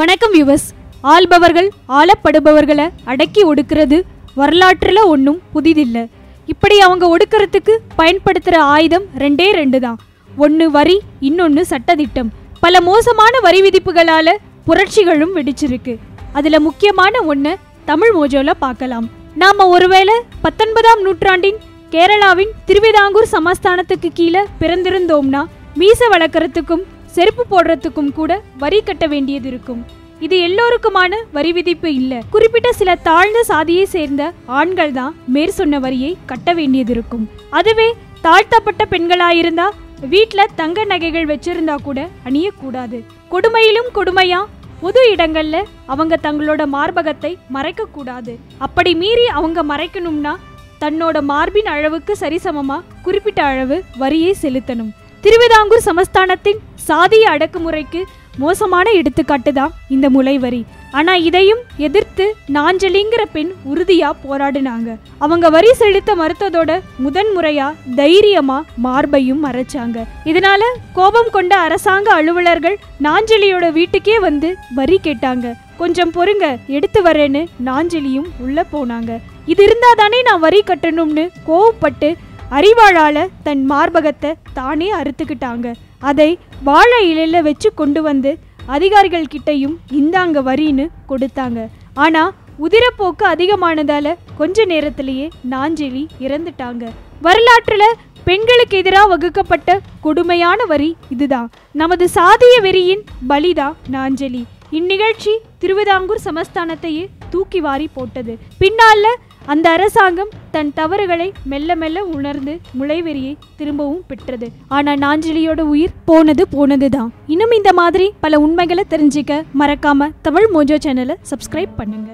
வணக்கம் யுவஸ் ஆள்பவர்கள் ஆளப்படுபவர்களை அடக்கி ஒடுக்கிறது வரலாற்றில் ஒன்றும் புதிதில்ல. இப்படி அவங்க ஒடுக்கிறதுக்கு பயன்படுத்துகிற ஆயுதம் ரெண்டே ரெண்டு தான் ஒன்று வரி இன்னொன்று சட்டதிட்டம் பல மோசமான வரி விதிப்புகளால் புரட்சிகளும் வெடிச்சிருக்கு. அதில் முக்கியமான ஒன்று தமிழ் மோஜோவில் பார்க்கலாம். நாம ஒருவேளை பத்தொன்பதாம் நூற்றாண்டின் கேரளாவின் திருவிதாங்கூர் சமஸ்தானத்துக்கு கீழே பிறந்திருந்தோம்னா மீச வளர்க்குறதுக்கும் செருப்பு போடுறதுக்கும் கூட வரி கட்ட வேண்டியது இருக்கும். இது எல்லோருக்குமான வரி விதிப்பு இல்ல. குறிப்பிட்ட சில தாழ்ந்த சாதியை சேர்ந்த ஆண்கள் தான் மேற் சொன்ன வரியை கட்ட வேண்டியது இருக்கும். அதுவே தாழ்த்தப்பட்ட பெண்களாயிருந்தா வீட்டுல தங்க நகைகள் வச்சிருந்தா கூட அணியக்கூடாது. கொடுமையிலும் கொடுமையா? பொது இடங்கள்ல அவங்க தங்களோட மார்பகத்தை மறைக்க கூடாது அப்படி மீறி அவங்க மறைக்கணும்னா தன்னோட மார்பின் அளவுக்கு சரிசமமா குறிப்பிட்ட அளவு வரியை செலுத்தணும். திருவிதாங்கூர் சமஸ்தானத்தின் சாதிய அடக்குமுறைக்கு மோசமான எடுத்துக்காட்டு தான் இந்த முலை வரி. ஆனா இதையும் எதிர்த்து நாஞ்சலிங்கிற பெண் உறுதியா போராடினாங்க. அவங்க வரி செலுத்த மறுத்ததோட முதன் முறையா தைரியமா மார்பையும் மறைச்சாங்க இதனால கோபம் கொண்ட அரசாங்க அலுவலர்கள் நாஞ்சலியோட வீட்டுக்கே வந்து வரி கேட்டாங்க. கொஞ்சம் பொறுங்க எடுத்து வரேன்னு நாஞ்சலியும் உள்ள போனாங்க. இது இருந்தா தானே நான் வரி கட்டணும்னு கோவப்பட்டு அறிவாளால தன் மார்பகத்தை தானே அறுத்துக்கிட்டாங்க. அதை வாழை இலையில வச்சு கொண்டு வந்து அதிகாரிகள் கிட்டையும் இந்தாங்க வரின்னு கொடுத்தாங்க. ஆனா உதிரப்போக்கு அதிகமானதால கொஞ்ச நேரத்திலேயே நாஞ்செலி இறந்துட்டாங்க. வரலாற்றுல பெண்களுக்கு எதிராக வகுக்கப்பட்ட கொடுமையான வரி இதுதான் நமது சாதிய வெறியின் பலிதான் நாஞ்சலி. இந்நிகழ்ச்சி திருவிதாங்கூர் சமஸ்தானத்தையே தூக்கி வாரி போட்டது. பின்னால அந்த அரசாங்கம் தன் தவறுகளை மெல்ல மெல்ல உணர்ந்து முளைவெறியை திரும்பவும் பெற்றது. ஆனால் நாஞ்சலியோட உயிர் போனது போனதுதான். இன்னும் இந்த மாதிரி பல உண்மைகளை தெரிஞ்சுக்க மறக்காம தமிழ் மோஜோ சேனலை சப்ஸ்கிரைப் பண்ணுங்க.